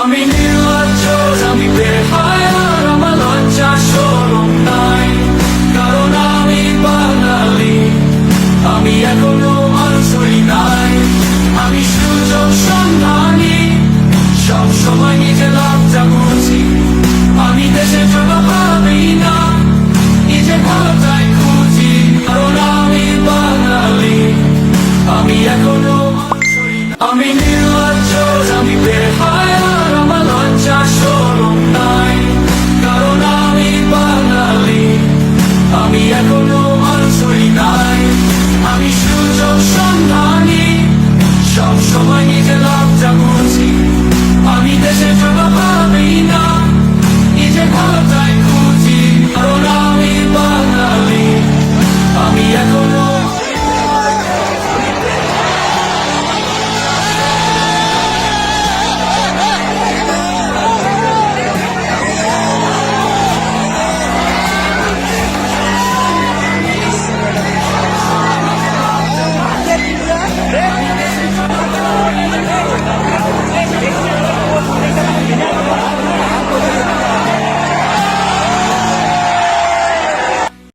আমি নির্লজ্জ, আমি বেহায়ার আমার লজ্জা সরম নাই। কারণ আমি বাঙালি, আমি এখনও আঞ্চলি নাই। আমি সুযোগ সন্ধানী সবসময় নিজে লজ্জা করছি আমি দেশে জমা পাবি না, নিজে খুঁজি। কারণ আমি বাঙালি, আমি এখনও আমি